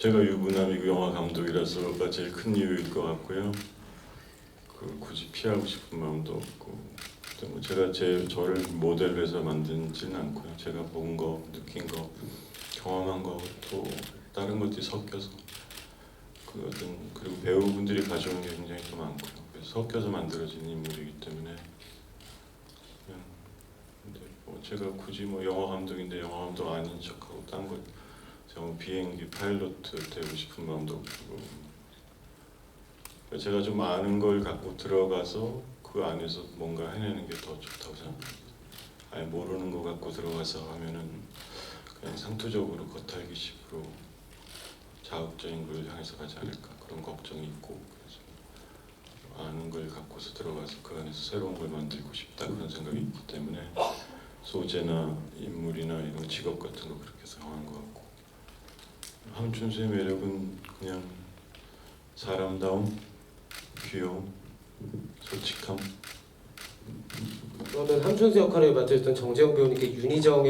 제가 유부남이고 영화 감독이라서 가 제일 큰 이유일 것 같고요. 그 굳이 피하고 싶은 마음도 없고 또뭐 제가 제 저를 모델로 해서 만든지는 않고요. 제가 본 거, 느낀 거, 경험한 거 또 다른 것들이 섞여서 그 어떤 그리고 배우분들이 가져온 게 굉장히 또 많고요. 섞여서 만들어진 인물이기 때문에 그냥 근데 뭐 제가 굳이 뭐 영화 감독인데 영화 감독 아닌 척하고 딴거 제가 뭐 비행기 파일럿 되고 싶은 마음도 없고. 제가 좀 아는 걸 갖고 들어가서 그 안에서 뭔가 해내는 게 더 좋다고 생각합니다. 아예 모르는 거 갖고 들어가서 하면은 그냥 상투적으로 겉핥기식으로 자극적인 걸 향해서 가지 않을까. 그런 걱정이 있고. 그래서 아는 걸 갖고서 들어가서 그 안에서 새로운 걸 만들고 싶다. 그런 생각이 있기 때문에 소재나 인물이나 이런 직업 같은 거 그렇게 생각한 것 같고 함춘수의 매력은 그냥 사람다움, 귀여움, 솔직함. 그러면 함춘수 역할을 맡으셨던 정재영 배우님께 윤희정의